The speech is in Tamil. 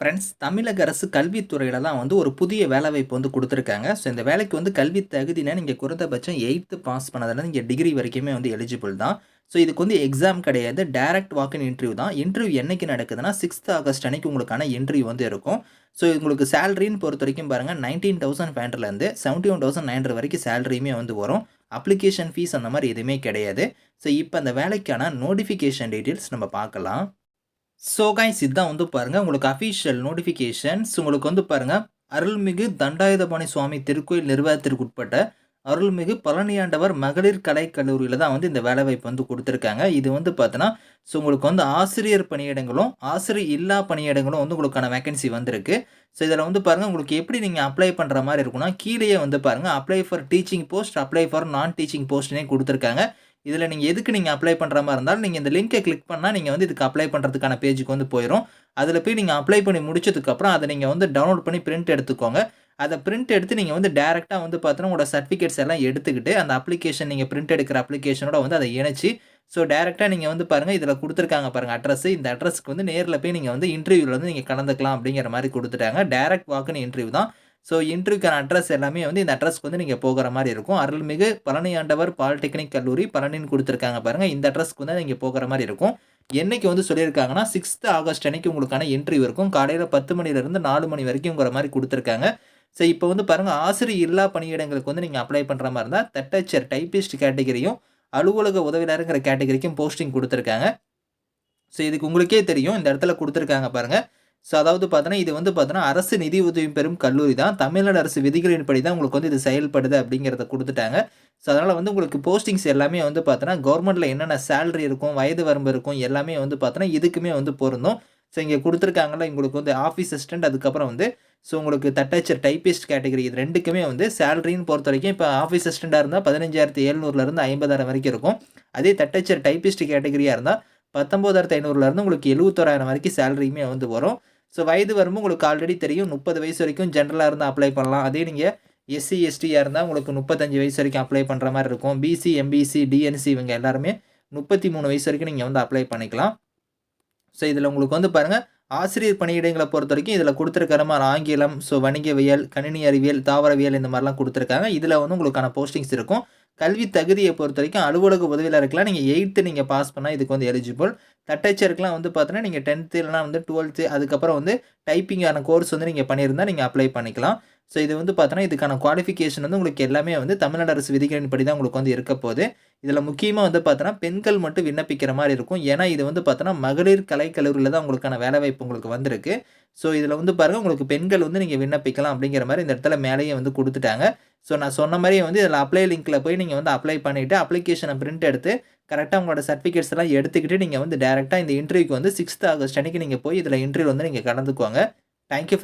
ஃப்ரெண்ட்ஸ் தமிழக அரசு கல்வித்துறையில் தான் வந்து ஒரு புதிய வேலைவாய்ப்பு வந்து கொடுத்துருக்காங்க ஸோ இந்த வேலைக்கு வந்து கல்வி தகுதினா நீங்கள் குறைந்தபட்சம் எயித்து பாஸ் பண்ணதில் நீங்கள் டிகிரி வரைக்குமே வந்து எலிஜிபிள் தான். ஸோ இதுக்கு வந்து எக்ஸாம் கிடையாது. டைரக்ட் வாக்கின் இன்டர்வியூ தான். இன்டர்வியூ என்றைக்கு நடக்குதுன்னா சிக்ஸ்த் ஆகஸ்ட் அன்னைக்கு உங்களுக்கான இன்டர்வியூ வந்து இருக்கும். ஸோ உங்களுக்கு சேலரின்னு பொறுத்த வரைக்கும் பாருங்க 19,500லேருந்து 71,900 வரைக்கும் சேலரியுமே வந்து வரும். அப்ளிகேஷன் ஃபீஸ் அந்த மாதிரி எதுவுமே கிடையாது. ஸோ இப்போ அந்த வேலைக்கான நோட்டிஃபிகேஷன் டீட்டெயில்ஸ் நம்ம பார்க்கலாம். ஸோ கைஸ் இதுதான் வந்து பாருங்கள் உங்களுக்கு அஃபீஷியல் நோட்டிஃபிகேஷன்ஸ் உங்களுக்கு வந்து பாருங்கள் அருள்மிகு தண்டாயுதபாணி சுவாமி திருக்கோயில் நிர்வாகத்திற்கு உட்பட்ட அருள்மிகு பழனியாண்டவர் மகளிர் கலைக்கல்லூரியில் தான் வந்து இந்த வேலைவாய்ப்பு வந்து கொடுத்துருக்காங்க. இது வந்து பார்த்தோன்னா ஸோ உங்களுக்கு வந்து ஆசிரியர் பணியிடங்களும், ஆசிரியர் இல்லா பணியிடங்களும் வந்து உங்களுக்கான வேக்கன்சி வந்திருக்கு. ஸோ இதில் வந்து பாருங்கள் உங்களுக்கு எப்படி நீங்கள் அப்ளை பண்ணுற மாதிரி இருக்கும்னா, கீழேயே வந்து பாருங்க apply for teaching post, apply for நான் டீச்சிங் போஸ்ட்னே கொடுத்துருக்காங்க. இதில் நீங்கள் எதுக்கு நீங்கள் அப்ளை பண்ணுற மாதிரி இருந்தாலும், நீங்கள் இந்த லிங்கை கிளிக் பண்ணால் நீங்கள் வந்து இதுக்கு அப்ளை பண்ணுறதுக்கான பேஜுக்கு வந்து போயிடும் அதில் போய் நீங்கள் அப்ளை பண்ணி முடிச்சதுக்கப்புறம் அதை நீங்கள் வந்து டவுன்லோட் பண்ணி பிரிண்ட் எடுத்துக்கோங்க. அதை பிரிண்ட் எடுத்து நீங்கள் வந்து டேரெக்டாக வந்து பார்த்தீங்கன்னா, உங்களோட சர்டிஃபிகேட்ஸ் எல்லாம் எடுத்துக்கிட்டு, அந்த அப்ளிகேஷன் நீங்கள் பிரிண்ட் எடுக்கிற அப்ளிகேஷனோட வந்து அதை இணைச்சி ஸோ டேரெக்டாக நீங்கள் வந்து பாருங்கள் இதில் கொடுத்துருக்காங்க பாருங்கள் அட்ரஸ். இந்த அட்ரஸ்க்கு வந்து நேரில் போய் நீங்கள் வந்து இன்டர்வியூவில் வந்து நீங்கள் கலந்துக்கலாம் அப்படிங்கிற மாதிரி கொடுத்துட்டாங்க டேரக்ட் வாக்குன்னு இன்டர்வியூ தான். ஸோ இன்டர்வியூக்கான அட்ரஸ் எல்லாமே வந்து இந்த அட்ரஸ்க்கு வந்து நீங்கள் போகிற மாதிரி இருக்கும். அருள்மிகு பழனியாண்டவர் பாலிடெக்னிக் கல்லூரி பழனின்னு கொடுத்துருக்காங்க பாருங்கள் இந்த அட்ரஸ்க்கு வந்து நீங்கள் போகிற மாதிரி இருக்கும். என்னைக்கு வந்து சொல்லியிருக்காங்கன்னா, சிக்ஸ்த் ஆகஸ்ட் அன்னைக்கு உங்களுக்கான இன்டர்வியூ இருக்கும். காலையில் பத்து மணிலேருந்து நாலு மணி வரைக்கும்ங்கிற மாதிரி கொடுத்துருக்காங்க ஸோ இப்போ வந்து பாருங்கள் ஆசிரியர் இல்லா பணியிடங்களுக்கு வந்து நீங்கள் அப்ளை பண்ணுற மாதிரி இருந்தால் தட்டச்சர் டைப்பிஸ்ட் கேட்டகரியும், அலுவலக உதவியாருங்கிற கேட்டகரிக்கும் போஸ்டிங் கொடுத்துருக்காங்க ஸோ இதுக்கு உங்களுக்கே தெரியும். இந்த இடத்துல கொடுத்துருக்காங்க பாருங்கள் ஸோ அதாவது பார்த்தோன்னா இது வந்து பார்த்தோன்னா அரசு நிதி உதவி பெறும் கல்லூரி தான். தமிழ்நாடு அரசு விதிகளின்படி தான் உங்களுக்கு வந்து இது செயல்படுது அப்படிங்கிறத கொடுத்துட்டாங்க ஸோ அதனால் வந்து உங்களுக்கு போஸ்டிங்ஸ் எல்லாமே வந்து பார்த்தோன்னா கவர்மெண்ட்டில் என்னென்ன சேலரி இருக்கும், வயது வரம்பு இருக்கும், எல்லாமே வந்து பார்த்தோன்னா இதுக்குமே வந்து பொருந்தும். ஸோ இங்கே குடுத்துருக்காங்கல்ல உங்களுக்கு வந்து ஆஃபீஸ் அசிஸ்டன்ட் அதுக்கப்புறம் வந்து ஸோ உங்களுக்கு தட்டச்சர் டைப்பிஸ்ட் கேட்டகரி இது ரெண்டுக்குமே வந்து சேலரின்னு பொறுத்த வரைக்கும் இப்போ ஆஃபீஸ் அசஸ்டெண்ட்டாக இருந்தால் பதினஞ்சாயிரத்து ஏழ்நூறுலேருந்து ஐம்பதாயிரம் வரைக்கும் இருக்கும். அதே தட்டச்சர் டைப்பிஸ்ட் கேட்டகரியாக இருந்தால் பத்தொம்போதாயிரத்து ஐநூறுலேருந்து உங்களுக்கு 71,000 வரைக்கும் சேலரியுமே வந்து வரும். ஸோ வயது வரம்பு உங்களுக்கு ஆல்ரெடி தெரியும். 30 வயசு வரைக்கும் ஜென்ரலாக இருந்தால் அப்ளை பண்ணலாம். அதே நீங்கள் எஸ்சி, எஸ்டியாக இருந்தால் உங்களுக்கு 35 வயசு வரைக்கும் அப்ளை பண்ணுற மாதிரி இருக்கும். பிசி, எம்பிசி, டிஎன்சி இவங்க எல்லாருமே 33 வயசு வரைக்கும் நீங்கள் வந்து அப்ளை பண்ணிக்கலாம். ஸோ இதில் உங்களுக்கு வந்து பாருங்கள் ஆசிரியர் பணியிடங்களை பொறுத்த வரைக்கும் இதில் கொடுத்துருக்கிற மாதிரி ஆங்கிலம், ஸோ வணிகவியல், கணினி அறிவியல், தாவரவியல் இந்த மாதிரிலாம் கொடுத்துருக்காங்க இதில் வந்து உங்களுக்கான போஸ்டிங்ஸ் இருக்கும். கல்வி பொறுத்த வரைக்கும் அலுவலக உதவியாளருக்குலாம் நீங்கள் எயித்து நீங்கள் பாஸ் பண்ணால் இதுக்கு வந்து எலிஜிபிள். தட்டச்சருக்குலாம் வந்து பார்த்தோன்னா நீங்கள் டென்த்து இல்லைனா வந்து 12த் அதுக்கப்புறம் வந்து டைப்பிங்கான கோர்ஸ் வந்து நீங்கள் பண்ணியிருந்தால் நீங்கள் அப்ளை பண்ணிக்கலாம். ஸோ இது வந்து பார்த்தோன்னா இதுக்கான குவாலிஃபிகேஷன் வந்து உங்களுக்கு எல்லாமே வந்து தமிழ்நாடு அரசு விதிகளின்படி தான் உங்களுக்கு வந்து இருக்க போகுது இதில் முக்கியமாக வந்து பார்த்தோன்னா பெண்கள் மட்டும் விண்ணப்பிக்கிற மாதிரி இருக்கும். ஏன்னா இது வந்து பார்த்தோன்னா மகளிர் கலைக்கல்லூரியில் தான் உங்களுக்கான வேலைவாய்ப்பு உங்களுக்கு வந்திருக்கு. ஸோ இதில் வந்து பாருங்கள் உங்களுக்கு பெண்கள் வந்து நீங்கள் விண்ணப்பிக்கலாம் அப்படிங்கிற மாதிரி இந்த இடத்துல மேலேயே வந்து கொடுத்துட்டாங்க ஸோ நான் சொன்ன மாதிரியே வந்து இதில் அப்ளை லிங்கில் போய் நீங்கள் வந்து அப்ளை பண்ணிட்டு, அப்ளிகேஷனை பிரிண்ட் எடுத்து கரெக்டாக உங்களோட சர்டிஃபிகேட்ஸ் எல்லாம் எடுத்துக்கிட்டு, நீங்கள் வந்து டேரெக்டாக இந்த இன்டர்வியூக்கு வந்து சிக்ஸ்த் ஆகஸ்ட் அன்னைக்கு நீங்கள் போய் இதில் இன்டர்வியூ வந்து நீங்கள் கலந்துக்கோங்க. Thank you